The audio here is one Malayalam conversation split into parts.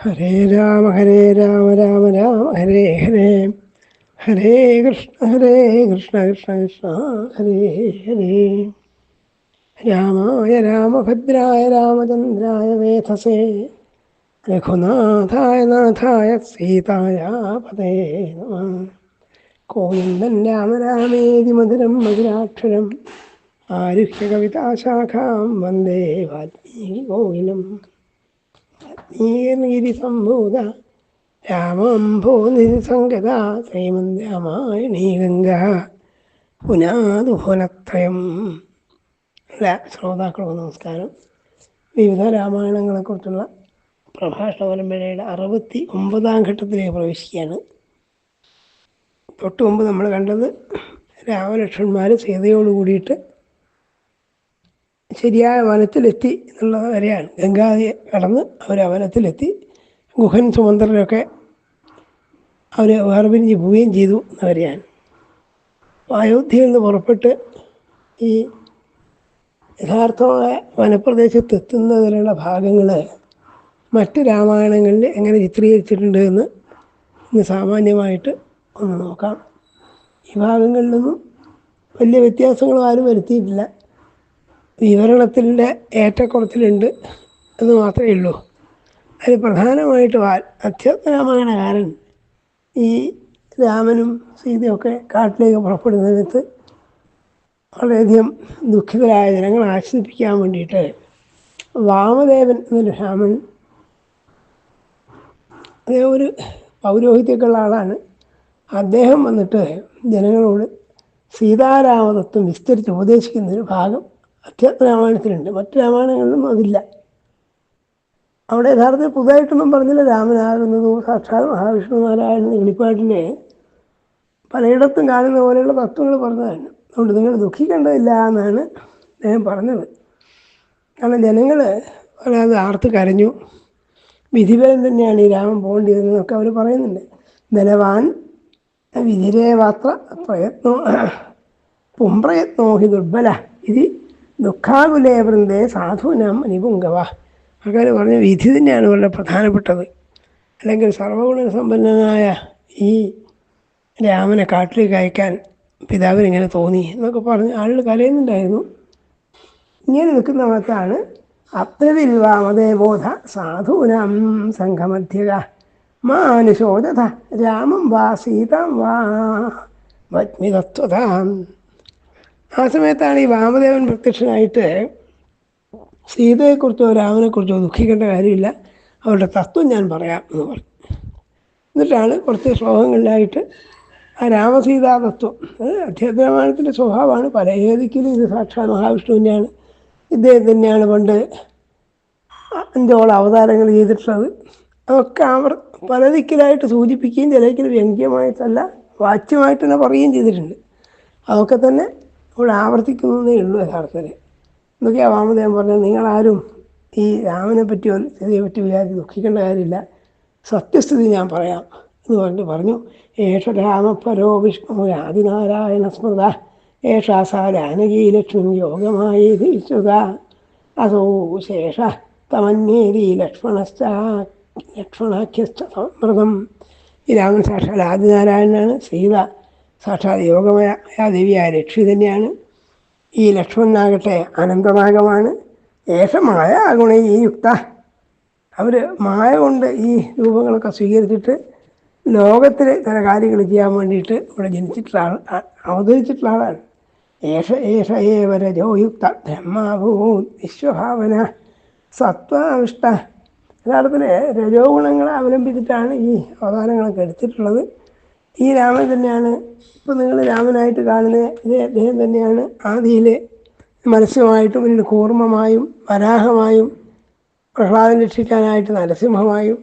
ഹരേ രാമ ഹരേ രാമ രാമ രാമ ഹരേ ഹരേ. ഹരേ കൃഷ്ണ ഹരേ കൃഷ്ണ കൃഷ്ണ കൃഷ്ണ ഹരേ ഹരേ. രാമായ രാമഭദ്രായ രാമചന്ദ്രായ വേധസേ രഘുനാഥായ നാഥായ സീതായ പതേ നമ. കോവിന്ദൻ രാമ രാമേതി മധുരം മധുരാക്ഷരം. ആരുഹ്യ കവിതാശാഖാം വന്ദേ വാൽമീകി കോവിലം നീർനിരിസംഭൂത രാമംഭോ നിരിസംഗത ശ്രീമന്ത് രാമായണീ ഗംഗ. പുനാതുഭുനത്രയം എല്ലാ ശ്രോതാക്കൾക്കും നമസ്കാരം. വിവിധ രാമായണങ്ങളെക്കുറിച്ചുള്ള പ്രഭാഷണ പരമ്പരയുടെ അറുപത്തി ഒമ്പതാം ഘട്ടത്തിലേക്ക് പ്രവേശിക്കുകയാണ്. തൊട്ട് മുമ്പ് നമ്മൾ കണ്ടത് രാമലക്ഷ്മണന്മാർ സീതയോട് കൂടിയിട്ട് ശരിയായ വനത്തിലെത്തി എന്നുള്ളത് വരെയാണ്. ഗംഗാതിയെ കടന്ന് അവർ ആ വനത്തിലെത്തി ഗുഹൻ സുമന്ത്രനൊക്കെ അവർ വേർപിരിഞ്ഞ് പോവുകയും ചെയ്തു എന്ന് വരെയാണ്. അയോധ്യയിൽ നിന്ന് പുറപ്പെട്ട് ഈ യഥാർത്ഥമായ വനപ്രദേശത്ത് എത്തുന്നതിനുള്ള ഭാഗങ്ങൾ മറ്റ് രാമായണങ്ങളിൽ എങ്ങനെ ചിത്രീകരിച്ചിട്ടുണ്ട് എന്ന് ഇന്ന് സാമാന്യമായിട്ട് ഒന്ന് നോക്കാം. ഈ ഭാഗങ്ങളിലൊന്നും വലിയ വ്യത്യാസങ്ങളും ആരും വരുത്തിയിട്ടില്ല. വിവരണത്തിന്റെ ഏറ്റക്കുറച്ചിലുണ്ട് എന്ന് മാത്രമേ ഉള്ളൂ. അതിൽ പ്രധാനമായിട്ട് കാരണം ഈ രാമനും സീതയൊക്കെ കാട്ടിലേക്ക് പുറപ്പെടുന്നിടത്ത് വളരെയധികം ദുഃഖിതരായ ജനങ്ങളെ ആശ്വസിപ്പിക്കാൻ വേണ്ടിയിട്ട് വാമദേവൻ എന്നൊരു രാമൻ അദ്ദേഹം ഒരു പൗരോഹിത്യമൊക്കെയുള്ള ആളാണ്. അദ്ദേഹം വന്നിട്ട് ജനങ്ങളോട് സീതാരാമതത്വം വിസ്തരിച്ച് ഉപദേശിക്കുന്നൊരു ഭാഗം അധ്യാത്മരാമായണത്തിലുണ്ട് മറ്റു രാമായണങ്ങളിലും അതില്ല. അവിടെ യഥാർത്ഥത്തിൽ പുതുതായിട്ടൊന്നും പറഞ്ഞില്ല. രാമനാകുന്നതും സാക്ഷാത് മഹാവിഷ്ണു നാരായണൻ വെളിപ്പാട്ടിനെ പലയിടത്തും കാണുന്ന പോലെയുള്ള തത്വങ്ങൾ പറഞ്ഞതാണ്. അതുകൊണ്ട് നിങ്ങൾ ദുഃഖിക്കേണ്ടതില്ല എന്നാണ് അദ്ദേഹം പറഞ്ഞത്. കാരണം ജനങ്ങൾ അത് ആർത്ത് കരഞ്ഞു. വിധിബലം തന്നെയാണ് ഈ രാമൻ പോകേണ്ടിയതെന്നൊക്കെ അവർ പറയുന്നുണ്ട്. ബലവാൻ വിധിരേവാത്ര പ്രയത്നോ പുംപ്രയത്നോ ഹി ദുർബല. ഇത് ദുഃഖാകുലേ വൃന്ദേ സാധുനാം അനിപുങ്കവ. അങ്ങനെ പറഞ്ഞ വിധി തന്നെയാണ് വളരെ പ്രധാനപ്പെട്ടത്. അല്ലെങ്കിൽ സർവഗുണസമ്പന്നനായ ഈ രാമനെ കാട്ടിലേക്ക് അയക്കാൻ പിതാവിന് ഇങ്ങനെ തോന്നി എന്നൊക്കെ പറഞ്ഞ് ആളുകൾ കലയുന്നുണ്ടായിരുന്നു ഇങ്ങനെ നിൽക്കുന്ന മത്താണ് അപ്രവിൽവാമദേബോധ സാധൂനാം സംഘമധ്യക. മാനുശോചത രാമം വാ സീതാം വാ. വജ്മിതത്വതാം ആ സമയത്താണ് ഈ വാമദേവൻ പ്രത്യക്ഷനായിട്ട് സീതയെക്കുറിച്ചോ രാമനെക്കുറിച്ചോ ദുഃഖിക്കേണ്ട കാര്യമില്ല. അവരുടെ തത്വം ഞാൻ പറയാം എന്ന് പറഞ്ഞു. എന്നിട്ടാണ് കുറച്ച് ശ്ലോകങ്ങളിലായിട്ട് ആ രാമസീതാ തത്വം അത് അധ്യാത്മരാമായണത്തിന്റെ സ്വഭാവമാണ്. പല ഏതിക്കലും ഇത് സാക്ഷാത് മഹാവിഷ്ണുവിന്റെയാണ് ഇദ്ദേഹം തന്നെയാണ് പണ്ട് അഞ്ചോളം അവതാരങ്ങൾ ചെയ്തിട്ടുള്ളത്. അതൊക്കെ അവർ പല ദിക്കിലായിട്ട് സൂചിപ്പിക്കുകയും ചിലക്കിൽ വ്യംഗ്യമായിട്ടല്ല വാച്യമായിട്ട് തന്നെ പറയുകയും ചെയ്തിട്ടുണ്ട്. അതൊക്കെ തന്നെ ഇവിടെ ആവർത്തിക്കുന്നതേ ഉള്ളൂ യഥാർത്ഥത്തിൽ. എന്തൊക്കെയാണ് വാമദേവൻ പറഞ്ഞത് നിങ്ങളാരും ഈ രാമനെ പറ്റിയോ സ്ഥിതിയെ പറ്റി വിചാരിച്ച് ദുഃഖിക്കേണ്ട കാര്യമില്ല. സത്യസ്ഥിതി ഞാൻ പറയാം എന്ന് പറഞ്ഞിട്ട് പറഞ്ഞു. ഏഷ രാമപരോ വിഷ്ണു ആദിനാരായണ സ്മൃത. ഏഷാ സാ യോഗമായി വിശ്രുത അസോ ശേഷ തമന്യേരി ലക്ഷ്മണശ്ച ലക്ഷ്മണാഖ്യസ്ഥ സമൃതം ഈ രാമൻ സാക്ഷാൽ ആദിനാരായണനാണ്. സീത സാക്ഷാത് യോഗമായ ദേവിയായ ലക്ഷ്മി തന്നെയാണ്. ഈ ലക്ഷ്മണനാകട്ടെ അനന്തനാഗമാണ്. ഏഷമായ ഗുണ ഈ യുക്ത. അവർ മായ കൊണ്ട് ഈ രൂപങ്ങളൊക്കെ സ്വീകരിച്ചിട്ട് ലോകത്തിൽ ചില കാര്യങ്ങൾ ചെയ്യാൻ വേണ്ടിയിട്ട് ഇവിടെ ജനിച്ചിട്ടുള്ള ആൾ അവതരിച്ചിട്ടുള്ള ആളാണ്. ഏഷ ഏഷ ഏവര ജോയുക്ത ബ്രഹ്മാഭൂ വിശ്വഭാവന സത്വാവിഷ്ട. യഥാർത്ഥത്തിൽ രജോ ഗുണങ്ങളെ അവലംബിച്ചിട്ടാണ് ഈ അവതാരങ്ങളൊക്കെ എടുത്തിട്ടുള്ളത്. ഈ രാമൻ തന്നെയാണ്. ഇപ്പം നിങ്ങൾ രാമനായിട്ട് കാണുന്ന അദ്ദേഹം തന്നെയാണ് ആദിയിൽ മത്സ്യമായിട്ടും പിന്നീട് കൂർമ്മമായും വരാഹമായും പ്രഹ്ലാദം രക്ഷിക്കാനായിട്ട് നരസിംഹമായും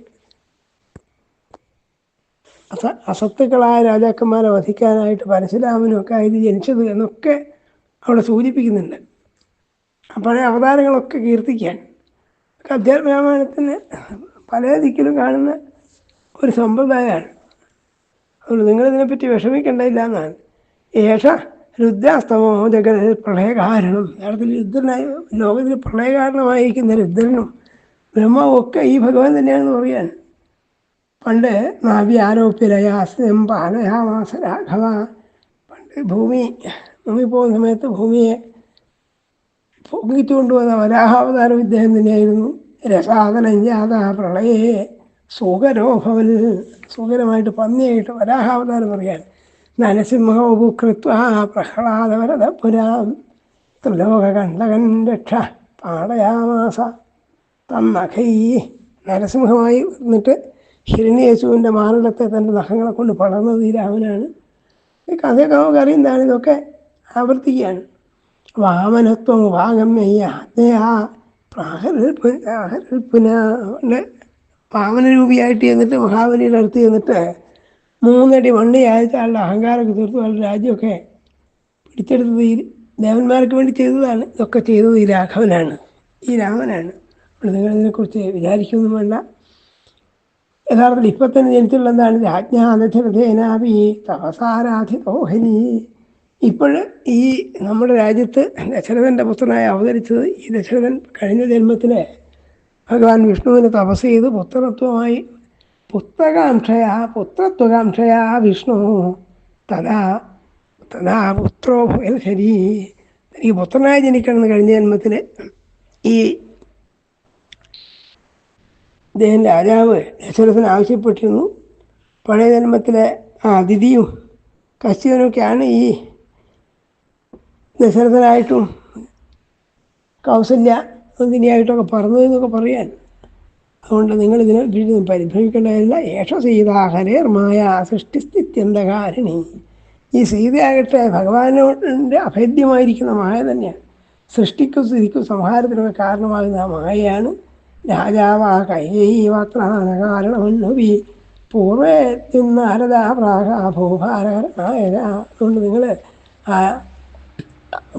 അസ അസത്തുക്കളായ രാജാക്കന്മാരെ വധിക്കാനായിട്ട് പരശുരാമനും ഒക്കെ ആയിട്ട് ജനിച്ചത് എന്നൊക്കെ അവിടെ സൂചിപ്പിക്കുന്നുണ്ട്. പഴയ അവതാരങ്ങളൊക്കെ കീർത്തിക്കാൻ. അധ്യാത്മരാമായണത്തിന് പല ദിക്കിലും കാണുന്ന ഒരു സമ്പ്രദായമാണ്. അതുകൊണ്ട് നിങ്ങളിതിനെപ്പറ്റി വിഷമിക്കേണ്ടതില്ല എന്നാണ് ഏഷ രുദ്രാസ്തമോ ജഗത പ്രളയകാരണം. നേരത്തിൽ രുദ്രനായി ലോകത്തിൽ പ്രളയകാരണമായിരിക്കുന്ന രുദ്രനും ബ്രഹ്മാവും ഒക്കെ ഈ ഭഗവാൻ തന്നെയാണെന്ന് പറയാൻ. പണ്ട് നാഭ്യാരോപ്യരയാസ്യം പാലയാമാസ രാഘവ പണ്ട് ഭൂമി ഭൂമി പോകുന്ന സമയത്ത് ഭൂമിയെ പൊങ്ങിച്ചുകൊണ്ടുവന്ന വരാഹാവതാരം ഇദ്ദേഹം തന്നെയായിരുന്നു. രസാതനഞ്ജാത പ്രളയേ സുഖരോഭവൽ. സുഖരമായിട്ട് പന്നിയായിട്ട് വരാഹാവതാരം പറയാൻ. നരസിംഹോപുകൃത്വ പ്രഹ്ലാദവരത പുരാം ത്രിലോകകണ്ഠകൻ രക്ഷ പാടയാമാസ. തന്നഖൈ നരസിംഹമായി വന്നിട്ട് ഹിരണ്യേശുവിന്റെ മാറിടത്തെ തന്റെ നഖങ്ങളെ കൊണ്ട് പടർന്നത് ഈ രാമനാണ്. ഈ കഥയൊക്കെ നമുക്ക് അറിയുന്നതാണ് ഇതൊക്കെ ആവർത്തിക്കുകയാണ്. വാമനത്വം വാഗമ്യ പ്രാഹരൽപ്പുന വാമനരൂപിയായിട്ട് ചെന്നിട്ട് മഹാബലിയുടെ അടുത്ത് ചെന്നിട്ട് മൂന്നടി മണ്ണി അയച്ച ആളുടെ അഹങ്കാരമൊക്കെ തീർത്തു. ആളുടെ രാജ്യമൊക്കെ പിടിച്ചെടുത്തത് ഈ ദേവന്മാർക്ക് വേണ്ടി ചെയ്തതാണ്. ഇതൊക്കെ ചെയ്തത് ഈ രാഘവനാണ്. ഈ രാമനാണ്. അപ്പോൾ നിങ്ങളിതിനെക്കുറിച്ച് വിചാരിക്കൊന്നും വേണ്ട. യഥാർത്ഥത്തിൽ ഇപ്പം തന്നെ ജനിച്ചുള്ള എന്താണ് രാജ്ഞാനധനാഭി തപസാരാധി ഓഹനി ഇപ്പോൾ ഈ നമ്മുടെ രാജ്യത്ത് ദശരഥന്റെ പുത്രനായി അവതരിച്ചത് ഈ ദശരഥൻ കഴിഞ്ഞ ജന്മത്തിൽ ഭഗവാൻ വിഷ്ണുവിന് തപസ് ചെയ്ത് പുത്രത്വമായി പുത്രകാംക്ഷയാ പുത്രത്വകാംക്ഷയാ വിഷ്ണു. തഥാ തഥാ പുത്രോ ഭയൽ ശരി തനിക്ക് പുത്രനായി ജനിക്കണം കഴിഞ്ഞ ജന്മത്തിൽ ഈ അദ്ദേഹം രാജാവ് ദശരഥൻ ആവശ്യപ്പെട്ടിരുന്നു. പഴയ ജന്മത്തിലെ ആ അതിഥിയും കശ്യവനൊക്കെയാണ് ഈ ദശരഥനായിട്ടും കൗസല്യ നന്ദിനിയായിട്ടൊക്കെ പറഞ്ഞതെന്നൊക്കെ പറയാൻ. അതുകൊണ്ട് നിങ്ങൾ ഇതിനെ വീണ്ടും പരിഭ്രമിക്കേണ്ടതല്ല ഏഷ സീതാഹരേർമായ സൃഷ്ടിസ്ഥിത്യന്തകാരിണി ഈ സീതയാകട്ടെ ഭഗവാനോടിന്റെ അഭേദ്യമായിരിക്കുന്ന മായ തന്നെയാണ്. സൃഷ്ടിക്കും സ്ഥിതിക്കും സംഹാരത്തിനൊക്കെ കാരണമാകുന്ന മായയാണ്. രാജാവാ കൈവാത്രാനകാരണമെന്നുവി പൂർവേ തിന്നാരദാ പ്രാഗ ഭൂഭാരനായ അതുകൊണ്ട് നിങ്ങൾ ആ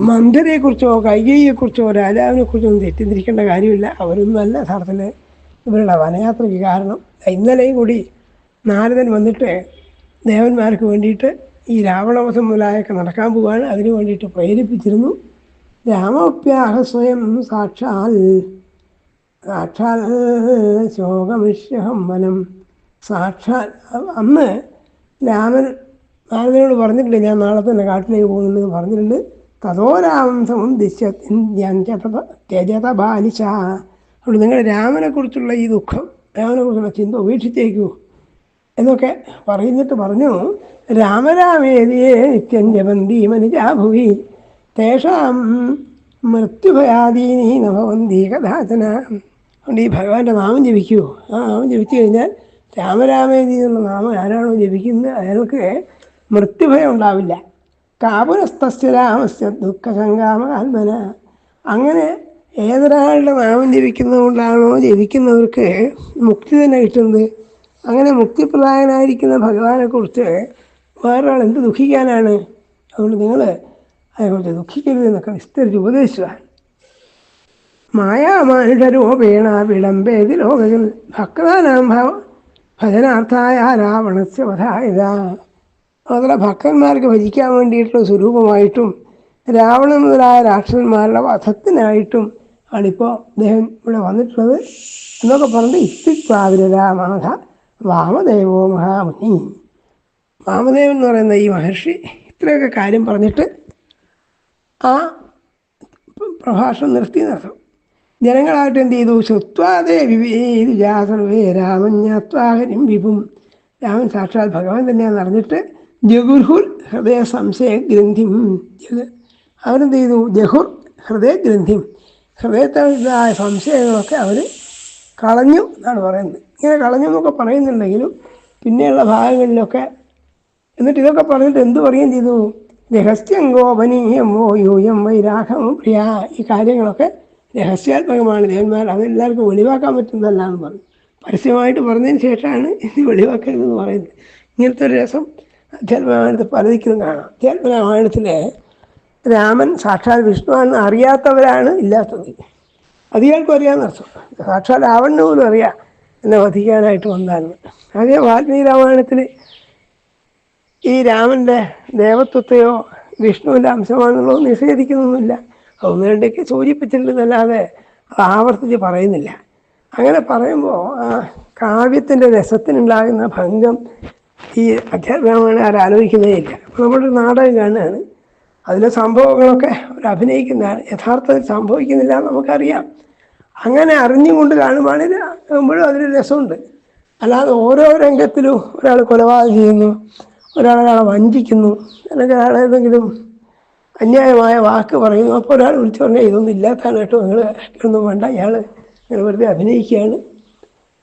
മന്ദരെക്കുറിച്ചോ കൈകേയെക്കുറിച്ചോ രാജാവിനെക്കുറിച്ചോ ഒന്നും തെറ്റിദ്ധരിക്കേണ്ട കാര്യമില്ല. അവരൊന്നുമല്ല യഥാർത്ഥത്തിൽ ഇവരുടെ വനയാത്രയ്ക്ക് കാരണം ഇന്നലെയും കൂടി നാരദൻ വന്നിട്ട് ദേവന്മാർക്ക് വേണ്ടിയിട്ട് ഈ രാവണവധം മുതലായൊക്കെ നടക്കാൻ പോവുകയാണ് അതിനു വേണ്ടിയിട്ട് പ്രേരിപ്പിച്ചിരുന്നു. രാമപ്യാഹ സ്വയം സാക്ഷാൽ സാക്ഷാൽ ശോകമിഷ്യഹം വനം സാക്ഷാൽ അന്ന് രാമൻ നാരദനോട് പറഞ്ഞിട്ടില്ല ഞാൻ നാളെ തന്നെ കാട്ടിലേക്ക് പോകുന്നുണ്ടെന്ന് പറഞ്ഞിട്ടുണ്ട്. തതോ രാമം സമം ദിശ്യത്യജത ബാലിച്ച അതുകൊണ്ട് നിങ്ങൾ രാമനെക്കുറിച്ചുള്ള ഈ ദുഃഖം രാമനെക്കുറിച്ചുള്ള ചിന്ത ഉപേക്ഷിച്ചേക്കൂ. എന്നൊക്കെ പറയുന്നിട്ട് പറഞ്ഞു രാമരാമേതിയെ നിത്യം ജപന്തി മനുജാഭുവി തേഷാം മൃത്യുഭയാദീനി നഭവന്തി കഥാചന. അതുകൊണ്ട് ഈ ഭഗവാന്റെ നാമം ജപിക്കൂ. ആ നാമം ജപിച്ചു കഴിഞ്ഞാൽ രാമരാമേതി എന്നുള്ള നാമം ആരാണോ ജപിക്കുന്നത് അയാൾക്ക് മൃത്യുഭയം ഉണ്ടാവില്ല. കാപുരസ്തസ്യ രാമസ്യ ദുഃഖസങ്കാമ അങ്ങനെ ഏതൊരാളുടെ നാമം ജപിക്കുന്നതുകൊണ്ടാണോ ജപിക്കുന്നവർക്ക് മുക്തി തന്നെ കിട്ടുന്നത്? അങ്ങനെ മുക്തിപ്രദായനായിരിക്കുന്ന ഭഗവാനെക്കുറിച്ച് വേറൊരാൾ എന്ത് ദുഃഖിക്കാനാണ്? അതുകൊണ്ട് നിങ്ങൾ അതേപോലെ ദുഃഖിക്കരുത് എന്നൊക്കെ വിസ്തരിച്ച് ഉപദേശിച്ചതാണ്. മായാമാനുഷരൂപേണ വിളംബേതി ലോകത്തിൽ ഭക്താനാം ഭജനാർത്ഥായ രാവണസ്യ വധായത. അതുപോലെ ഭക്തന്മാർക്ക് ഭജിക്കാൻ വേണ്ടിയിട്ടുള്ള സ്വരൂപമായിട്ടും രാവണൻ മുതലായ രാക്ഷസന്മാരുടെ വധത്തിനായിട്ടും ആണിപ്പോൾ അദ്ദേഹം ഇവിടെ വന്നിട്ടുള്ളത്. എന്നൊക്കെ പറഞ്ഞിട്ട് ഇത്തിത്വാവിരരാമാധ വാമദേവോ മഹാമുനി. വാമദേവൻ എന്ന് പറയുന്ന ഈ മഹർഷി ഇത്രയൊക്കെ കാര്യം പറഞ്ഞിട്ട് ആ പ്രഭാഷണം നിർത്തി നിർത്തും ജനങ്ങളായിട്ട് എന്ത് ചെയ്തു? ശ്രുത്വാദേ വിവേ രാമൻ ജ്ഞാത്വാഹരിം വിപും രാമൻ സാക്ഷാത് ഭഗവാൻ തന്നെയാണെന്ന് അറിഞ്ഞിട്ട് ജഗുർഹുർ ഹൃദയ സംശയ ഗ്രന്ഥിം. അവരെന്ത് ചെയ്തു ജഹുർ ഹൃദയ ഗ്രന്ഥിം. ഹൃദയത്തിലായ സംശയങ്ങളൊക്കെ അവർ കളഞ്ഞു എന്നാണ് പറയുന്നത്. ഇങ്ങനെ കളഞ്ഞു എന്നൊക്കെ പറയുന്നുണ്ടെങ്കിലും പിന്നെയുള്ള ഭാഗങ്ങളിലൊക്കെ എന്നിട്ട് ഇതൊക്കെ പറഞ്ഞിട്ട് എന്ത് പറയുകയും ചെയ്തു? രഹസ്യം ഗോപനീയം ഓ യൂയം വൈരാഗം പ്രിയ. ഈ കാര്യങ്ങളൊക്കെ രഹസ്യാത്മകമാണ്. ദേവന്മാർ അതെല്ലാവർക്കും വെളിവാക്കാൻ പറ്റുന്നതല്ല എന്ന് പറഞ്ഞു. പരസ്യമായിട്ട് പറഞ്ഞതിന് ശേഷമാണ് ഇത് വെളിവാക്കരുതെന്ന് പറയുന്നത്. ഇങ്ങനത്തെ ഒരു രസം അധ്യാത്മരാമായണത്തിൽ പലതിക്കും കാണാം. അധ്യാത്മരാമായണത്തിലെ രാമൻ സാക്ഷാൽ വിഷ്ണുവാണെന്ന് അറിയാത്തവരാണ് ഇല്ലാത്തത് അധികാർക്കും അറിയാമെന്നർത്ഥം സാക്ഷാൽ രാവണന് പോലും അറിയാം എന്നെ വധിക്കാനായിട്ട് വന്നായിരുന്നു അതേ വാൽമീകി രാമായണത്തിൽ ഈ രാമന്റെ ദേവത്വത്തെയോ വിഷ്ണുവിന്റെ അംശമാണെന്നുള്ളത് നിഷേധിക്കുന്നൊന്നുമില്ല. ഒന്ന് രണ്ടൊക്കെ സൂചിപ്പിച്ചിട്ടുണ്ടെന്നല്ലാതെ അത് ആവർത്തിച്ച് പറയുന്നില്ല. അങ്ങനെ പറയുമ്പോൾ ആ കാവ്യത്തിന്റെ രസത്തിനുണ്ടാകുന്ന ഭംഗം ഈ അധ്യാത്മമാണ് ആലോചിക്കുന്നേ ഇല്ല. അപ്പോൾ നമ്മളൊരു നാടകം കാണുകയാണ്. അതിലെ സംഭവങ്ങളൊക്കെ അവർ അഭിനയിക്കുന്നതാണ്. യഥാർത്ഥത്തിൽ സംഭവിക്കുന്നില്ല എന്ന് നമുക്കറിയാം. അങ്ങനെ അറിഞ്ഞുകൊണ്ട് കാണുവാണെങ്കിൽ ആകുമ്പോഴും അതിന് രസമുണ്ട്. അല്ലാതെ ഓരോ രംഗത്തിലും ഒരാൾ കൊലപാതകം ചെയ്യുന്നു ഒരാളെ വഞ്ചിക്കുന്നു അല്ലെങ്കിൽ ഒരാളേതെങ്കിലും അന്യായമായ വാക്ക് പറയുന്നു. അപ്പോൾ ഒരാൾ വിളിച്ചു പറഞ്ഞാൽ ഇതൊന്നും ഇല്ലാത്തതാണ് കേട്ടോ. നിങ്ങൾ ഒന്നും വേണ്ട. ഇയാൾ ഇങ്ങനെ വെറുതെ അഭിനയിക്കുകയാണ്.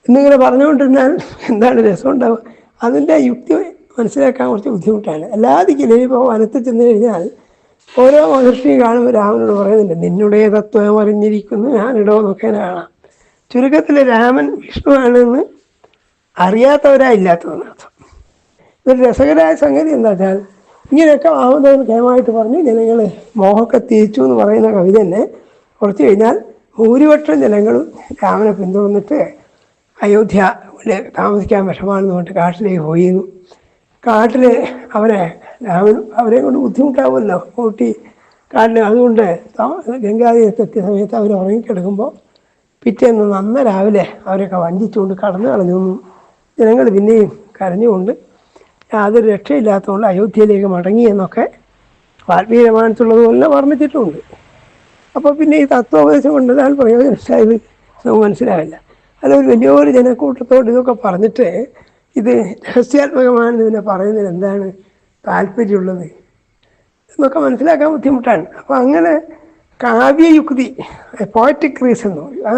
എന്നിങ്ങനെ പറഞ്ഞുകൊണ്ടിരുന്നാൽ എന്താണ് രസം ഉണ്ടാവുക? അതിന്റെ യുക്തി മനസ്സിലാക്കാൻ കുറച്ച് ബുദ്ധിമുട്ടാണ്. അല്ലാതെ ഇപ്പോൾ വനത്തിൽ ചെന്ന് കഴിഞ്ഞാൽ ഓരോ മഹർഷി കാണുമ്പോൾ രാമനോട് പറയുന്നുണ്ട് നിന്നുടേ തത്വം അറിഞ്ഞിരിക്കുന്നു ഞാനിടോ എന്നൊക്കെ കാണാം ചുരുക്കത്തിൽ രാമൻ വിഷ്ണുവാണെന്ന് അറിയാത്തവരായില്ലാത്തതെന്ന് അർത്ഥം. ഇതൊരു രസകരമായ സംഗതി എന്താ വെച്ചാൽ ഇങ്ങനെയൊക്കെ ആവുന്നതിന് കേമായിട്ട് പറഞ്ഞ് ജനങ്ങൾ മോഹമൊക്കെ തിരിച്ചു എന്ന് പറയുന്ന കവിത തന്നെ കുറച്ച് കഴിഞ്ഞാൽ ഭൂരിപക്ഷം ജനങ്ങളും രാമനെ പിന്തുടർന്നിട്ട് അയോധ്യ താമസിക്കാൻ വിഷമാണെന്ന് പറഞ്ഞിട്ട് കാട്ടിലേക്ക് പോയിരുന്നു. കാട്ടിൽ അവനെ രാമൻ അവരെ കൊണ്ട് ബുദ്ധിമുട്ടാവുമല്ലോ. കൂട്ടി കാട്ടിൽ അതുകൊണ്ട് ഗംഗാതീരത്തെത്തിയ സമയത്ത് അവർ ഉറങ്ങിക്കിടക്കുമ്പോൾ പിറ്റേന്ന് നന്ന രാവിലെ അവരൊക്കെ വഞ്ചിച്ചുകൊണ്ട് കടന്നു കളഞ്ഞു. ജനങ്ങൾ പിന്നെയും കരഞ്ഞുകൊണ്ട് യാതൊരു രക്ഷയില്ലാത്തതുകൊണ്ട് അയോധ്യയിലേക്ക് മടങ്ങി എന്നൊക്കെ വാൽമീകി വർണിച്ചിട്ടുണ്ട് അപ്പോൾ പിന്നെ ഈ തത്വോപദേശം കൊണ്ടതാൽ പ്രയോജനം മനസ്സിലാവില്ല. ഒരു വലിയൊരു ജനക്കൂട്ടത്തോട് ഇതൊക്കെ പറഞ്ഞിട്ട് ഇത് രഹസ്യാത്മകമാണെന്ന് ഇതിനെ പറയുന്നതിന് എന്താണ് താല്പര്യമുള്ളത് എന്നൊക്കെ മനസ്സിലാക്കാൻ ബുദ്ധിമുട്ടാണ്. അപ്പോൾ അങ്ങനെ കാവ്യയുക്തി പോയറ്റിക് റീസൺ എന്ന് പറയും. ആ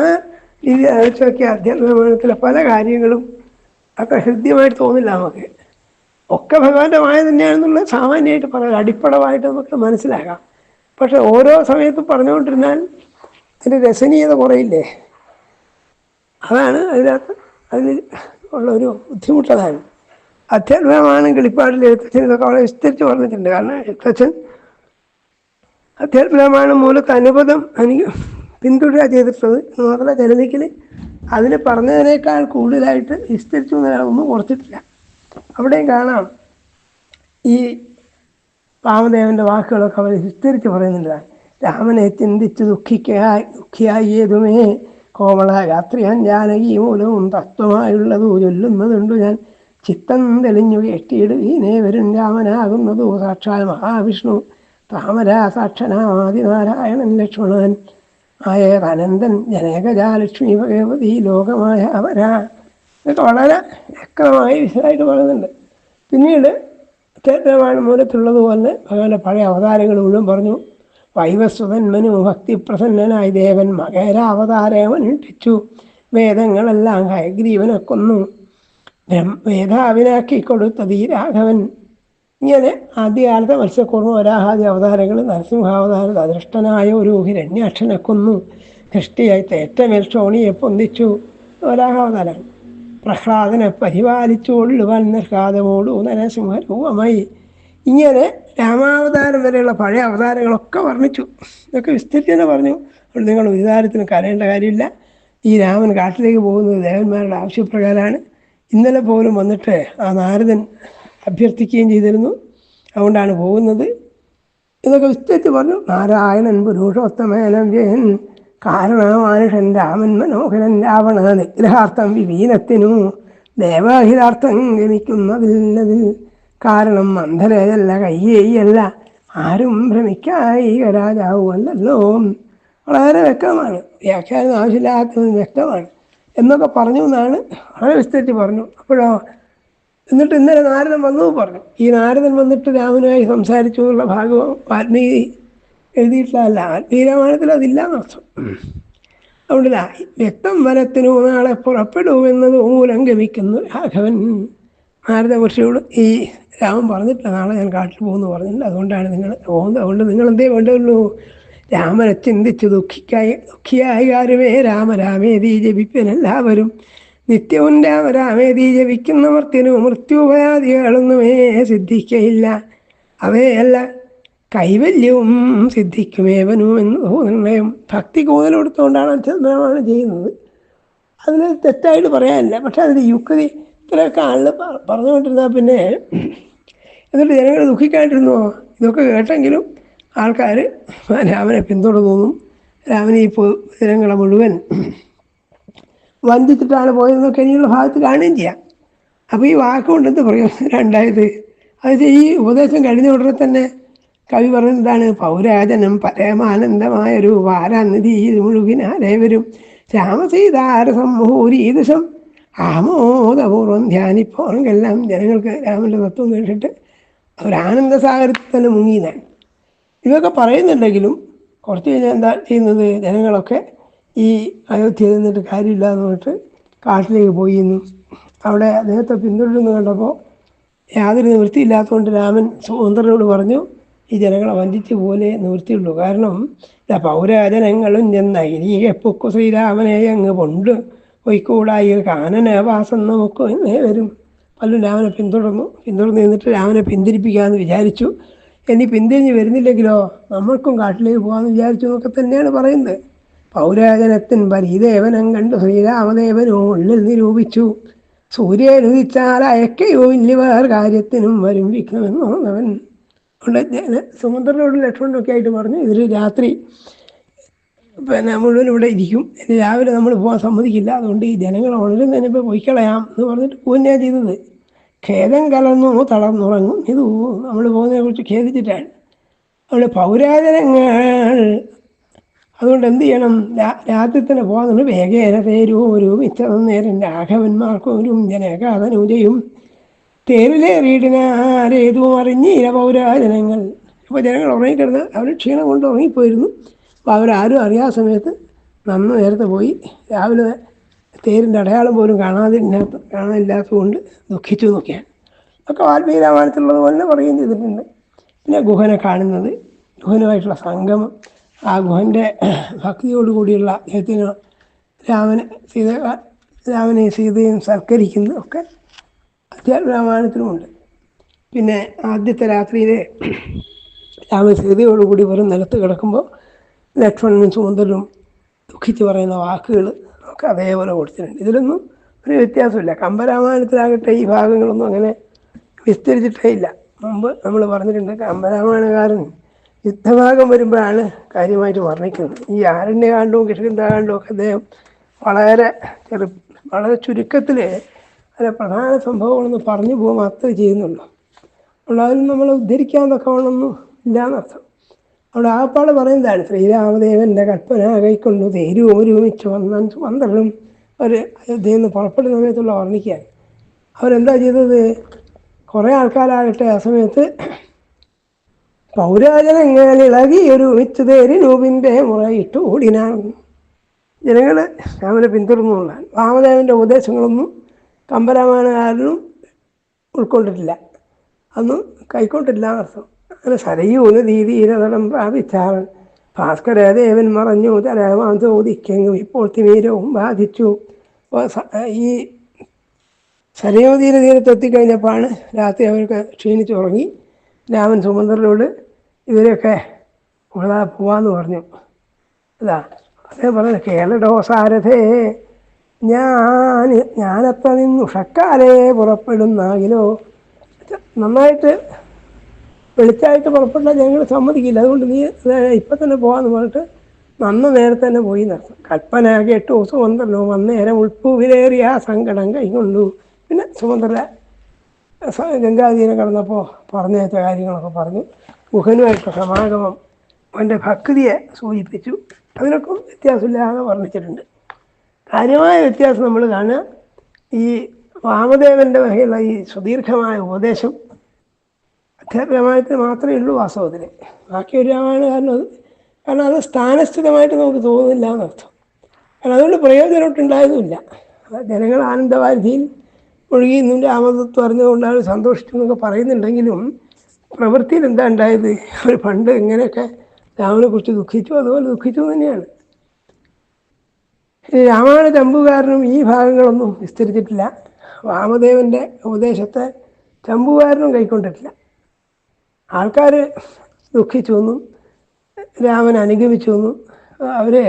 രീതി ആലോചിച്ച് നോക്കിയ അധ്യാത്മത്തിലെ പല കാര്യങ്ങളും അത്ര ഹൃദ്യമായിട്ട് തോന്നില്ല നമുക്ക്. ഒക്കെ ഭഗവാന്റെ മായ തന്നെയാണെന്നുള്ളത് സാമാന്യമായിട്ട് പറയാം. അടിപ്പടമായിട്ട് നമുക്ക് മനസ്സിലാക്കാം പക്ഷെ ഓരോ സമയത്തും പറഞ്ഞുകൊണ്ടിരുന്നാൽ അതിന്റെ രസനീയത കുറയില്ലേ? അതാണ് അതിനകത്ത് അതിൽ ഉള്ള ഒരു ബുദ്ധിമുട്ടതാണ്. അധ്യാത്മമാണ് കിളിപ്പാടിൽ എഴുത്തച്ഛൻ ഇതൊക്കെ വളരെ വിസ്തരിച്ച് പറഞ്ഞിട്ടുണ്ട്. കാരണം എഴുത്തച്ഛൻ അധ്യാത്മമാണ് മൂലത്ത് അനുപദം എനിക്ക് പിന്തുടരുക ചെയ്തിട്ടുള്ളത് എന്ന് മാത്രമല്ല ജനതയ്ക്കിൽ അതിന് പറഞ്ഞതിനേക്കാൾ കൂടുതലായിട്ട് വിസ്തരിച്ചു ഒന്നും കുറച്ചിട്ടില്ല അവിടെയും കാണാം. ഈ പാമദേവന്റെ വാക്കുകളൊക്കെ അവർ വിസ്തരിച്ച് പറയുന്നുണ്ട്. രാമനെ ചിന്തിച്ച് ദുഃഖിക്കായി ദുഃഖിയായി ഏതുമേ കോമള രാത്രിയാൻ ജാനകി മൂലവും തത്വമായുള്ളതു ചൊല്ലുന്നതുണ്ട് ഞാൻ. ചിത്തം തെളിഞ്ഞു കേട്ടിയിടുവീനേ വരും രാമനാകുന്നതു സാക്ഷാൽ മഹാവിഷ്ണു. താമര സാക്ഷനാദിനാരായണൻ ലക്ഷ്മണൻ. അനന്തൻ ജനകജാലക്ഷ്മി ഭഗവതി ലോകമായ അവരാ. ഇതൊക്കെ വളരെ വ്യക്തമായി വിശദമായിട്ട് പറയുന്നുണ്ട്. പിന്നീട് രാമായണ മൂലത്തുള്ളതുപോലെ ഭഗവാന്റെ പഴയ അവതാരങ്ങൾ മുഴുവൻ പറഞ്ഞു. വൈവസ്വതൻ മനു ഭക്തിപ്രസന്നനായി ദേവൻ മകേരാവതാരമനുഷ്ഠിച്ചു വേദങ്ങളെല്ലാം ഹയഗ്രീവനെ കൊന്നു വേദാവിനാക്കി കൊടുത്തത് ഈ രാഘവൻ ഇങ്ങനെ ആദ്യകാലത്തെ മത്സ്യക്കുറവ് വരാഹാദി അവതാരങ്ങൾ നരസിംഹാവതാര അദൃഷ്ടനായ ഒരു ഹിരണ്യാക്ഷനെ കൊന്നു ദൃഷ്ടിയായി തേറ്റമേൽ ക്ഷോണിയെ പൊന്തിച്ചു. വരാഹാവതാരമാണ് പ്രഹ്ലാദനെ പരിപാലിച്ചു. കൊള്ളുവാൻ നിർഘാതമോടു നരസിംഹരൂപമായി. ഇങ്ങനെ രാമാവതാരം വരെയുള്ള പഴയ അവതാരങ്ങളൊക്കെ വർണിച്ചു. ഇതൊക്കെ വിസ്തരിച്ച് തന്നെ പറഞ്ഞു. അപ്പോൾ നിങ്ങൾ വിചാരത്തിന് കരയേണ്ട കാര്യമില്ല. ഈ രാമൻ കാട്ടിലേക്ക് പോകുന്നത് ദേവന്മാരുടെ ആവശ്യപ്രകാരമാണ്. ഇന്നലെ പോലും വന്നിട്ട് ആ നാരദൻ അഭ്യർത്ഥിക്കുകയും ചെയ്തിരുന്നു. അതുകൊണ്ടാണ് പോകുന്നത്. ഇതൊക്കെ വിസ്തരിച്ച് പറഞ്ഞു. നാരായണൻ പുരുഷോത്തമേനം ജയൻ കാരണമാനുഷൻ രാമൻ മനോഹരൻ രാവണ നിഗ്രഹാർത്ഥം വിവീനത്തിനു ദേവാഹിതാർത്ഥം ഗമിക്കുന്നതിൽ കാരണം മന്ധരയല്ല കയ്യേയല്ല. ആരും ഭ്രമിക്കായി രാജാവുമല്ലോ വളരെ വ്യക്തമാണ്. വ്യാഖ്യാനം ആവശ്യമില്ലാത്തത് വ്യക്തമാണ്. എന്നൊക്കെ പറഞ്ഞു എന്നാണ് വളരെ വിസ്തരിച്ച് പറഞ്ഞു. അപ്പോഴോ എന്നിട്ട് ഇന്നലെ നാരദൻ വന്നു പറഞ്ഞു. ഈ നാരദൻ വന്നിട്ട് രാമനുമായി സംസാരിച്ചു എന്നുള്ള ഭാഗവും വാൽമീകി എഴുതിയിട്ടില്ല ആത്മീയരാമായണത്തിൽ അതില്ല എന്നർത്ഥം അതുകൊണ്ടില്ല വ്യക്തം വനത്തിനു നാളെ പുറപ്പെടുമെന്നത് മൂലം ഗമിക്കുന്നു രാഘവൻ. നാരദ കുറിച്ചോട് ഈ രാമൻ പറഞ്ഞിട്ടില്ല നാളെ ഞാൻ കാട്ടിൽ പോകുന്നു പറഞ്ഞില്ല അതുകൊണ്ടാണ് നിങ്ങൾ പോകുന്നത്. അതുകൊണ്ട് നിങ്ങൾ എന്തേ വേണ്ടുള്ളൂ? രാമനെ ചിന്തിച്ച് ദുഃഖിക്കായി ദുഃഖിയായി ആരുമേ? രാമരാമേതി ജപിപ്പനെല്ലാവരും നിത്യവും രാമരാമേതി ജപിക്കുന്നവർത്തിനു മൃത്യുപയാധികളൊന്നുമേ സിദ്ധിക്കയില്ല. അവയല്ല കൈവല്യവും സിദ്ധിക്കുമേവനും എന്ന് നിർണയം ഭക്തി കൂടുതലെടുത്തുകൊണ്ടാണ് ചന്ദ്രമാണ് ചെയ്യുന്നത്. അതിന് തെറ്റായിട്ട് പറയാനില്ല. പക്ഷെ അതിന്റെ യുക്തി ഇത്രയൊക്കെ ആളിൽ പറഞ്ഞുകൊണ്ടിരുന്നാൽ പിന്നെ എന്നിട്ട് ജനങ്ങൾ ദുഃഖിക്കാണ്ടിരുന്നോ? ഇതൊക്കെ കേട്ടെങ്കിലും ആൾക്കാർ രാമനെ പിന്തുടർന്നു രാമനെ ഈ ജനങ്ങളെ മുഴുവൻ വഞ്ചിച്ചിട്ടാണ് പോയതെന്നൊക്കെ ഇനിയുള്ള ഭാഗത്ത് കാണുകയും ചെയ്യാം. അപ്പോൾ ഈ വാക്കുകൊണ്ട് എന്ത് പ്രയോജനം ഉണ്ടായത് അത് ഈ ഉപദേശം കഴിഞ്ഞ ഉടനെ തന്നെ കവി പറയുന്നതാണ് പൗരാജനം പരമാനന്ദമായൊരു വാരാനിധി മുഴുകിനാലേവരും രാമസീതാര ആമോദപൂർവം ധ്യാനിപ്പോണെല്ലാം ജനങ്ങൾക്ക് രാമന്റെ തത്വം കേട്ടിട്ട് അവരാനന്ദ ആനന്ദസാഗരത്തിൽ തന്നെ മുങ്ങിയതാണ് ഇതൊക്കെ പറയുന്നുണ്ടെങ്കിലും കുറച്ച് കഴിഞ്ഞാൽ എന്താ ചെയ്യുന്നത്? ജനങ്ങളൊക്കെ ഈ അയോധ്യയിൽ നിന്നിട്ട് കാര്യമില്ല പറഞ്ഞിട്ട് കാട്ടിലേക്ക് പോയി അവിടെ അദ്ദേഹത്തെ പിന്തുടരുന്നു കണ്ടപ്പോൾ യാതൊരു നിവൃത്തിയില്ലാത്തതുകൊണ്ട് രാമൻ സുമന്ത്രനോട് പറഞ്ഞു ഈ ജനങ്ങളെ വഞ്ചിച്ച് പോലെ നിവൃത്തിയുള്ളൂ. കാരണം ഇതാ പൗരാജനങ്ങളും ഇനി എപ്പൊക്കെ ശ്രീരാമനെ അങ്ങ് കൊണ്ട് പൊയ്ക്കൂടായി കാനനവാസം നമുക്ക് വരും. പലരും രാമനെ പിന്തുടർന്നു. പിന്തുടർന്ന് നിന്നിട്ട് രാമനെ പിന്തിരിപ്പിക്കാമെന്ന് വിചാരിച്ചു. ഇനി പിന്തിരിഞ്ഞ് വരുന്നില്ലെങ്കിലോ നമ്മൾക്കും കാട്ടിലേക്ക് പോകാമെന്ന് വിചാരിച്ചു എന്നൊക്കെ തന്നെയാണ് പറയുന്നത്. പൗരാജനത്തിൻ പരീദേവനം കണ്ട് ശ്രീരാമദേവനും ഉള്ളിൽ നിരൂപിച്ചു. സൂര്യൻ ഉദിച്ചാൽ അയക്കയോ വേറെ കാര്യത്തിനും വരും വിഘ്നമെന്നവൻ കൊണ്ട് സമുദ്രനോട് ലക്ഷ്മണനൊക്കെ ആയിട്ട് പറഞ്ഞു. ഇതൊരു രാത്രി പിന്നെ മുഴുവൻ ഇവിടെ ഇരിക്കും. രാവിലെ നമ്മൾ പോകാൻ സമ്മതിക്കില്ല. അതുകൊണ്ട് ഈ ജനങ്ങൾ ഉണരും തന്നെ ഇപ്പോൾ പൊയ്ക്കളയാം എന്ന് പറഞ്ഞിട്ട് പോവുകയാണ് ചെയ്തത്. ഖേദം കലർന്നു തളർന്നുറങ്ങും. ഇത് നമ്മൾ പോകുന്നതിനെ കുറിച്ച് ഖേദിച്ചിട്ടാണ്. അവിടെ പൗരാജനങ്ങൾ അതുകൊണ്ട് എന്ത് ചെയ്യണം? രാത്രി തന്നെ പോകാന്നുണ്ട്. വേഗേന തേരൂരും. ഇച്ചതും നേരം രാഘവന്മാർക്കും ജനകാതനുജയും അറിഞ്ഞ് അറിഞ്ഞില്ല പൗരാജനങ്ങൾ അപ്പോൾ ജനങ്ങൾ ഉറങ്ങിക്കിടന്ന് അവർ ക്ഷീണം കൊണ്ട് ഉറങ്ങിപ്പോയിരുന്നു. അപ്പോൾ അവരാരും അറിയാത്ത സമയത്ത് നന്ന് നേരത്തെ പോയി രാവിലെ തേരിന്റെ അടയാളം പോലും കാണാതെ കാണാനില്ലാത്തതുകൊണ്ട് ദുഃഖിച്ചു എന്നൊക്കെയാണ് ഒക്കെ വാൽമീകി രാമായണത്തിലുള്ളത് പോലെ പറയുകയും ചെയ്തിട്ടുണ്ട്. പിന്നെ ഗുഹനെ കാണുന്നത് ഗുഹനുമായിട്ടുള്ള സംഗമം. ആ ഗുഹന്റെ ഭക്തിയോടുകൂടിയുള്ള അദ്ദേഹത്തിന് രാമനെ സീത രാമനെയും സീതയും സൽക്കരിക്കുന്നത് ഒക്കെ അധ്യാത്മ രാമായണത്തിലുമുണ്ട്. പിന്നെ ആദ്യത്തെ രാത്രിയിലെ രാമൻ സീതയോടുകൂടി വെറും നിലത്ത് കിടക്കുമ്പോൾ ലക്ഷ്മണനും സുമന്തരും ദുഃഖിച്ച് പറയുന്ന വാക്കുകൾ ഒക്കെ അതേപോലെ കൊടുത്തിട്ടുണ്ട്. ഇതിലൊന്നും ഒരു വ്യത്യാസമില്ല. കമ്പരാമായണത്തിലാകട്ടെ ഈ ഭാഗങ്ങളൊന്നും അങ്ങനെ വിസ്തരിച്ചിട്ടേ ഇല്ല. മുമ്പ് നമ്മൾ പറഞ്ഞിട്ടുണ്ട് കമ്പരാമായണകാരൻ യുദ്ധഭാഗം വരുമ്പോഴാണ് കാര്യമായിട്ട് വർണിക്കുന്നത്. ഈ ആരണ്യകാണ്ഡവും കിഷ്കന്ധകാണ്ടവും ഒക്കെ അദ്ദേഹം വളരെ ചെറു വളരെ ചുരുക്കത്തിൽ അതിലെ പ്രധാന സംഭവങ്ങളൊന്ന് പറഞ്ഞു പോകാൻ മാത്രമേ ചെയ്യുന്നുള്ളൂ. അതിൽ നമ്മൾ ഉദ്ധരിക്കാൻ തക്കവണ്ണമൊന്നും ഇല്ലാന്നർത്ഥം. അവിടെ ആപ്പാട് പറയുന്നതാണ് ശ്രീരാമദേവന്റെ കൽപ്പന കൈക്കൊണ്ടു തേരും ഒരുമിച്ച് വന്ന വന്നതും അവർ അയോധ്യയിൽ നിന്ന് പുറപ്പെടുന്ന സമയത്തുള്ള വർണിക്കാൻ അവരെന്താ ചെയ്തത്? കുറേ ആൾക്കാരാകട്ടെ ആ സമയത്ത് പൗരാജനങ്ങൾ ഇളകി ഒരു വിച്ച് തേരി നൂപിന്റെ മുറയിട്ട് ഓടിനാണ്. ജനങ്ങൾ രാമനെ പിന്തുടർന്നുള്ള രാമദേവന്റെ ഉപദേശങ്ങളൊന്നും കമ്പരാമായണകാരനും ഉൾക്കൊണ്ടിട്ടില്ല. അന്നും കൈക്കൊണ്ടിട്ടില്ല എന്നർത്ഥം. സരയൂന്ന് ദീതീരതടം പ്രാപിച്ചാൽ ഭാസ്കരദേവൻ മറഞ്ഞു തരാമാൻ ചോദിക്കെങ്കും ഇപ്പോൾ തിമീരവും ബാധിച്ചു ഈ എത്തിക്കഴിഞ്ഞപ്പോഴാണ് തീരത്തെത്തിക്കഴിഞ്ഞപ്പോഴാണ് രാത്രി അവർക്ക് ക്ഷീണിച്ചുറങ്ങി രാമൻ സുമന്ദ്രനോട് ഇവരെയൊക്കെ കൂടുതലാ പോവാന്ന് പറഞ്ഞു അതാ അതേ പറഞ്ഞു കേളടോ സാരഥേ ഞാൻ ഞാനത്ര നിന്നുഷക്കാലേ പുറപ്പെടുന്നാകിലോ. നന്നായിട്ട് വെളിച്ചായിട്ട് പുറപ്പെട്ടാൽ ഞങ്ങൾ സമ്മതിക്കില്ല. അതുകൊണ്ട് നീ ഇപ്പം തന്നെ പോകാമെന്ന് പറഞ്ഞിട്ട് നന്ന നേരത്തെ തന്നെ പോയി നടത്തും കൽപ്പനയാകെ എട്ട് ദിവസം വന്നല്ലോ. വന്നേരം ഉൾപ്പൂവിലേറിയ ആ സങ്കടം കൈകൊണ്ടു. പിന്നെ സുമന്ത്രര സ- ഗംഗാതീരം കടന്നപ്പോൾ പറഞ്ഞേച്ച കാര്യങ്ങളൊക്കെ പറഞ്ഞു. ഗുഹനുമായിട്ട് സമാഗമം അവന്റെ ഭക്തിയെ സൂചിപ്പിച്ചു. അതിനൊക്കെ വ്യത്യാസമില്ലാതെ വർണിച്ചിട്ടുണ്ട്. കാര്യമായ വ്യത്യാസം നമ്മൾ കാണുക. ഈ വാമദേവന്റെ വകയുള്ള ഈ സുദീർഘമായ ഉപദേശം അധ്യാത്മരാമായണത്തിന് മാത്രമേ ഉള്ളൂ വാസ്തവത്തിൽ. ബാക്കി ഒരു രാമായണകാരനും അത് കാരണം അത് സ്ഥാനസ്ഥിതമായിട്ട് നമുക്ക് തോന്നുന്നില്ല എന്നർത്ഥം. കാരണം അതുകൊണ്ട് പ്രയോജനമായിട്ടുണ്ടായതുമില്ല ജനങ്ങൾ ആനന്ദവാരിധിയിൽ ഒഴുകിയെന്നും രാമതത്വം അറിഞ്ഞുകൊണ്ടാണ് സന്തോഷിച്ചു എന്നൊക്കെ പറയുന്നുണ്ടെങ്കിലും പ്രവൃത്തിയിൽ എന്താ ഉണ്ടായത്? അവർ പണ്ട് എങ്ങനെയൊക്കെ രാമനെ കുറിച്ച് ദുഃഖിച്ചു. അതുപോലെ ദുഃഖിച്ചു തന്നെയാണ്. രാമായണ ചമ്പുകാരനും ഈ ഭാഗങ്ങളൊന്നും വിസ്തരിച്ചിട്ടില്ല. വാമദേവന്റെ ഉപദേശത്തെ ചമ്പുകാരനും കൈക്കൊണ്ടിട്ടില്ല. ആൾക്കാർ ദുഃഖിച്ചു എന്നും രാമൻ അനുഗമിച്ചു എന്നും അവരെ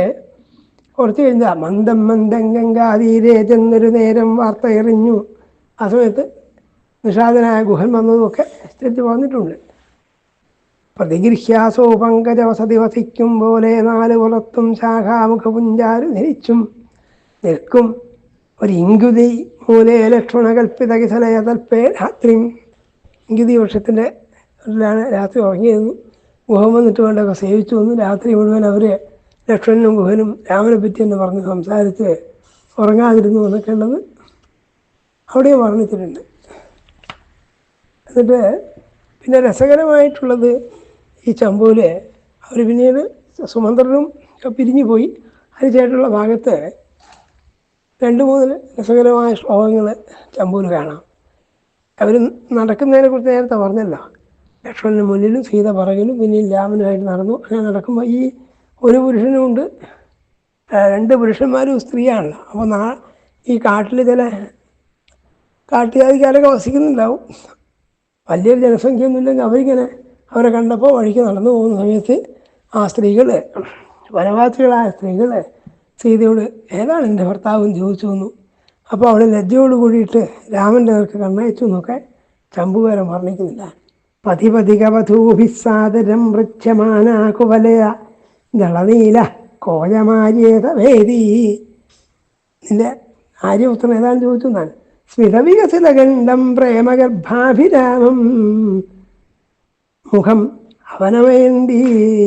കുറച്ച് കഴിഞ്ഞാൽ മന്ദം മന്ദം ഗംഗാതീരേ ചെന്നൊരു നേരം വാർത്ത എറിഞ്ഞു ആ സമയത്ത് നിഷാദനായ ഗുഹൻ വന്നതുമൊക്കെ വിസ്തരിച്ച് വന്നിട്ടുണ്ട് പ്രതിഗൃഹ്യാസോ പങ്കജവസതി വസിക്കും പോലെ നാല് പുറത്തും ശാഖാമുഖ പുഞ്ചാര് ധരിച്ചും നിൽക്കും. ഒരു ഇങ്കുതി മൂലേ ലക്ഷ്മണകൽപ്പിത കിസലയതൽപ്പേ കിസലയ തൽപ്പേ രാത്രി. ഇങ്കുതി വൃക്ഷത്തിന്റെ ാണ് രാത്രി ഉറങ്ങിയിരുന്നു ഗുഹം വന്നിട്ട് വേണ്ടൊക്കെ സേവിച്ചു. വന്നു രാത്രി മുഴുവൻ അവർ ലക്ഷ്മണനും ഗുഹനും രാമനെ പറ്റി എന്ന് പറഞ്ഞ് സംസാരിച്ച് ഉറങ്ങാതിരുന്നു എന്നൊക്കെ ഉള്ളത് അവിടെ വർണിച്ചിട്ടുണ്ട്. എന്നിട്ട് പിന്നെ രസകരമായിട്ടുള്ളത് ഈ ചമ്പൂൽ അവർ പിന്നീട് സുമന്ത്രനും പിരിഞ്ഞു പോയി. അതിനുശേഷമുള്ള ഭാഗത്ത് രണ്ട് മൂന്ന് രസകരമായ ശ്ലോകങ്ങൾ ചമ്പൂൽ കാണാം. അവർ നടക്കുന്നതിനെ കുറിച്ച് നേരത്തെ പറഞ്ഞല്ലോ. ലക്ഷ്മണന് മുന്നിലും സീത പറകിലും പിന്നെയും രാമനുമായിട്ട് നടന്നു. അങ്ങനെ നടക്കുമ്പോൾ ഈ ഒരു പുരുഷനുമുണ്ട് രണ്ട് പുരുഷന്മാരും സ്ത്രീയാണല്ലോ. അപ്പോൾ നാ ഈ കാട്ടിൽ ചില കാട്ടുജാതിക്കാരൊക്കെ വസിക്കുന്നുണ്ടാവും. വലിയൊരു ജനസംഖ്യയൊന്നുമില്ലെങ്കിൽ അവരിങ്ങനെ അവരെ കണ്ടപ്പോൾ വഴിക്ക് നടന്നു പോകുന്ന സമയത്ത് ആ സ്ത്രീകൾ വനവാസികളായ സ്ത്രീകൾ സീതയോട് ഏതാണ് എന്റെ ഭർത്താവെന്ന് ചോദിച്ചു വന്നു. അപ്പോൾ അവൾ ലജ്ജയോട് കൂടിയിട്ട് രാമന്റെ നേർക്ക് കണ്ണയച്ചു. എന്നൊക്കെ ചമ്പുകാരൻ വർണിക്കുന്നില്ല. പതിപതിക സാദരം വൃക്ഷമാന കുവലയ ജളനീല കോയമാര്യേതവേദി നിന്റെ ആര്യപുത്രൻ ഏതാണ്ട് ചോദിച്ചു എന്നാണ്. സ്മിതവികസിതഗണ്ഡം പ്രേമഗർഭാഭിരാമം. മുഖം അവനവേണ്ടി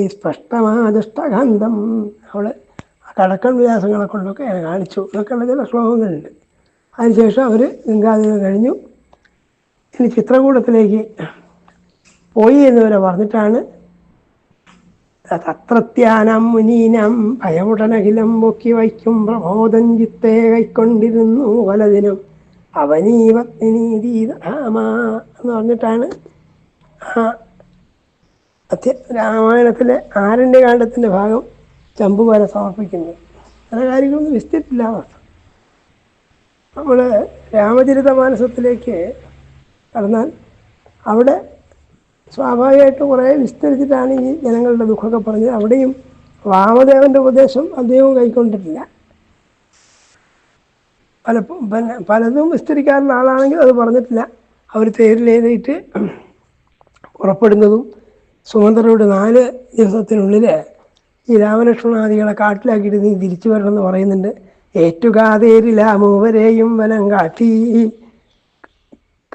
സ്പഷ്ടമാദഷ്ടഗന്ധം. അവൾ കടക്കൺ വിലാസങ്ങളെ കൊണ്ടൊക്കെ കാണിച്ചു. എന്നൊക്കെയുള്ള ചില ശ്ലോകങ്ങളുണ്ട്. അതിനുശേഷം അവർ ഗംഗാധരം കഴിഞ്ഞു. ഇനി ചിത്രകൂടത്തിലേക്ക് പോയി എന്ന് വരെ പറഞ്ഞിട്ടാണ്. തത്രത്യാനം മുനീനം ഭയമുടനഖിലം പൊക്കി വയ്ക്കും പ്രബോധം ചിത്തേ കൈക്കൊണ്ടിരുന്നു വലതിനും അവനീവത്നീതീതരാമ എന്ന് പറഞ്ഞിട്ടാണ് ആ രാമായണത്തിലെ ആരണ്യകാണ്ഡത്തിന്റെ ഭാഗം ചമ്പുവരെ സമർപ്പിക്കുന്നത്. പല കാര്യങ്ങളൊന്നും വിസ്തരിപ്പില്ല നമ്മൾ രാമചരിത മാനസത്തിലേക്ക് കടന്നാൽ അവിടെ സ്വാഭാവികമായിട്ട് കുറേ വിസ്തരിച്ചിട്ടാണ് ഈ ജനങ്ങളുടെ ദുഃഖമൊക്കെ പറഞ്ഞത് അവിടെയും വാമദേവന്റെ ഉപദേശം അദ്ദേഹവും കൈക്കൊണ്ടിട്ടില്ല. പല പിന്നെ പലതും വിസ്തരിക്കാറുള്ള ആളാണെങ്കിൽ അത് പറഞ്ഞിട്ടില്ല. അവർ തേരിലേറിയിട്ട് പുറപ്പെടുന്നതും സുമന്ത്രയുടെ നാല് ദിവസത്തിനുള്ളിൽ ഈ രാമലക്ഷ്മണാദികളെ കാട്ടിലാക്കിയിട്ട് നീ തിരിച്ചു എന്ന് പറയുന്നുണ്ട്. ഏറ്റുകാതേരില മൂവരെയും വനം കാട്ടി.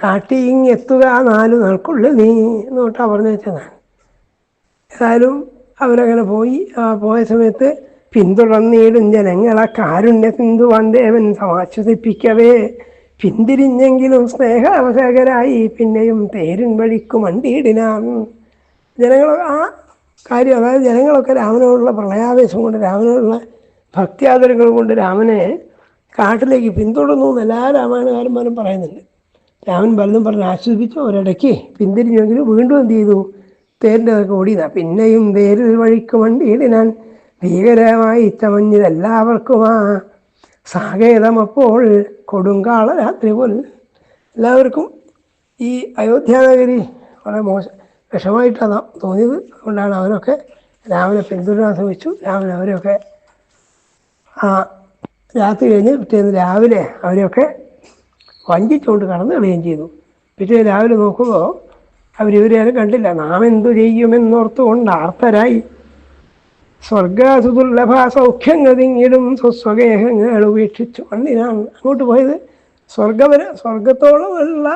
കാട്ടി ഇങ്ങെത്തുക നാലു നാൾക്കുള്ളിൽ നീ എന്നോട്ടാ പറഞ്ഞു വെച്ചതാണ് ഏതായാലും അവരങ്ങനെ പോയി. പോയ സമയത്ത് പിന്തുടർന്നിടും ജനങ്ങളെ കാരുണ്യ സിന്ധു വന്ദേവൻ സമാശ്വസിപ്പിക്കവേ. പിന്തിരിഞ്ഞെങ്കിലും സ്നേഹാവശകരായി പിന്നെയും തേരിൻ വഴിക്കു മണ്ടിയിടിനാം. ജനങ്ങൾ ആ കാര്യം അതായത് ജനങ്ങളൊക്കെ രാമനോടുള്ള പ്രളയാവേശം കൊണ്ട് രാമനോടുള്ള ഭക്തിയാദരങ്ങൾ കൊണ്ട് രാമനെ കാട്ടിലേക്ക് പിന്തുടർന്നു എന്ന് എല്ലാ രാമായണകാരന്മാരും പറയുന്നുണ്ട്. രാമൻ പലതും പറഞ്ഞ് ആശ്വസിപ്പിച്ചു ഒരിടയ്ക്ക് പിന്തിരിഞ്ഞെങ്കിലും വീണ്ടും എന്ത് ചെയ്തു? തേരിന്റെ അതൊക്കെ ഓടിയതാണ് പിന്നെയും തേരിൽ വഴിക്ക് വണ്ടിയിടിനാൻ ഭീകരമായി ചമഞ്ഞത് ആ സാകേതം അപ്പോൾ കൊടുങ്കാള രാത്രി പോൽ എല്ലാവർക്കും ഈ അയോധ്യാനഗരി വളരെ മോശം വിഷമായിട്ടാണ് തോന്നിയത്. അതുകൊണ്ടാണ് അവരൊക്കെ രാവിലെ പിന്തുടരാൻ ശ്രമിച്ചു രാവിലെ അവരെയൊക്കെ ആ രാത്രി കഴിഞ്ഞ് പിറ്റേന്ന് രാവിലെ അവരെയൊക്കെ വഞ്ചിച്ചുകൊണ്ട് കടന്നു കളയുകയും ചെയ്തു. പിറ്റേ രാവിലെ നോക്കുമ്പോൾ അവരിവരെയാരും കണ്ടില്ല. നാം എന്തു ചെയ്യുമെന്നോർത്തുകൊണ്ട് ആർത്തരായി. സ്വർഗാസുദുർലഭ സൗഖ്യങ്ങതിങ്ങിടും സ്വസ്വഗേഹങ്ങൾ ഉപേക്ഷിച്ചു. കണ്ണിനാണ് അങ്ങോട്ട് പോയത്. സ്വർഗവര സ്വർഗത്തോളമുള്ള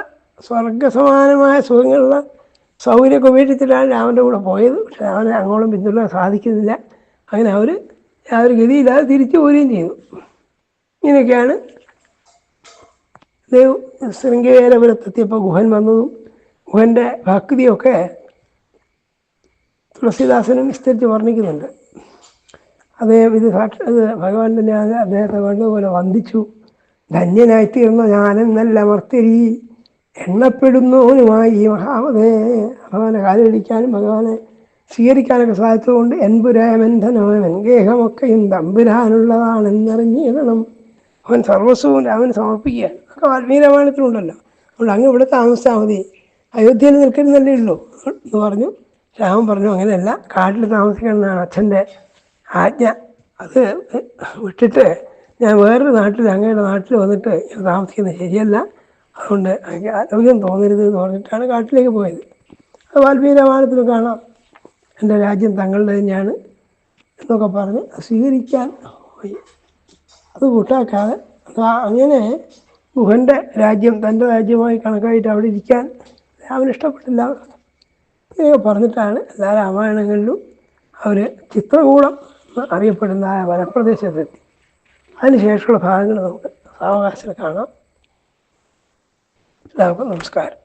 സ്വർഗസമാനമായ സുഖങ്ങളുള്ള സൗകര്യമൊക്കെ ഉപേക്ഷിച്ചിട്ടാണ് രാമന്റെ കൂടെ പോയത്. പക്ഷെ രാമനെ അങ്ങോളം പിന്തുടരാൻ സാധിക്കുന്നില്ല. അങ്ങനെ അവർ യാതൊരു ഗതിയില്ലാതെ തിരിച്ചു പോരുകയും ചെയ്തു. ഇങ്ങനെയൊക്കെയാണ് ദേവ് ശൃംഗേരപുരത്തെത്തിയപ്പോൾ ഗുഹൻ വന്നതും ഗുഹന്റെ ഭക്തിയൊക്കെ തുളസിദാസനും വിസ്തരിച്ച് വർണിക്കുന്നുണ്ട്. അദ്ദേഹം ഇത് ഇത് ഭഗവാൻ തന്നെ അദ്ദേഹത്തെ വേണ്ടതുപോലെ വന്ദിച്ചു. ധന്യനായിത്തീർന്ന ഞാനെന്നല്ല മർത്തിരി എണ്ണപ്പെടുന്നവനുമായി ഈ മഹാമതേ ഭഗവാനെ കാലടിക്കാനും ഭഗവാനെ സ്വീകരിക്കാനൊക്കെ സാധിച്ചതുകൊണ്ട് എൻപുരാമന്ധനോമൻ ഗേഹമൊക്കെയും തമ്പുരാനുള്ളതാണെന്നറിഞ്ഞിടണം. അവൻ സർവസ്വവും രാമന് സമർപ്പിക്കുകയാണ് ഒക്കെ വാൽമീകി രാമായണത്തിലുണ്ടല്ലോ അതുകൊണ്ട് അങ്ങ് ഇവിടെ താമസിച്ചാൽ മതി. അയോധ്യയിൽ നിൽക്കുന്നതല്ലേ ഉള്ളൂ. എന്ന് പറഞ്ഞു. രാമൻ പറഞ്ഞു അങ്ങനെയല്ല. കാട്ടിൽ താമസിക്കണമെന്നാണ് അച്ഛന്റെ ആജ്ഞ. അത് വിട്ടിട്ട് ഞാൻ വേറൊരു നാട്ടിൽ അങ്ങയുടെ നാട്ടിൽ വന്നിട്ട് ഞാൻ താമസിക്കുന്നത് ശരിയല്ല. അതുകൊണ്ട് എനിക്ക് ആരോഗ്യം തോന്നരുത് എന്ന് പറഞ്ഞിട്ടാണ് കാട്ടിലേക്ക് പോയത്. അത് വാൽമീകി രാമായണത്തിൽ കാണാം. എന്റെ രാജ്യം തങ്ങളുടെ തന്നെയാണ് എന്നൊക്കെ പറഞ്ഞ് സ്വീകരിക്കാൻ പോയി. അത് കൂട്ടാക്കാതെ അങ്ങനെ ഗുഹന്റെ രാജ്യം തന്റെ രാജ്യമായി കണക്കായിട്ട് അവിടെ ഇരിക്കാൻ രാമന് ഇഷ്ടപ്പെട്ടില്ല. പറഞ്ഞിട്ടാണ് എല്ലാ രാമായണങ്ങളിലും അവർ ചിത്രകൂടം അറിയപ്പെടുന്ന ആ വനപ്രദേശത്തെത്തി അതിനുശേഷമുള്ള ഭാഗങ്ങൾ നമുക്ക് സാവകാശം കാണാം. എല്ലാവർക്കും നമസ്കാരം.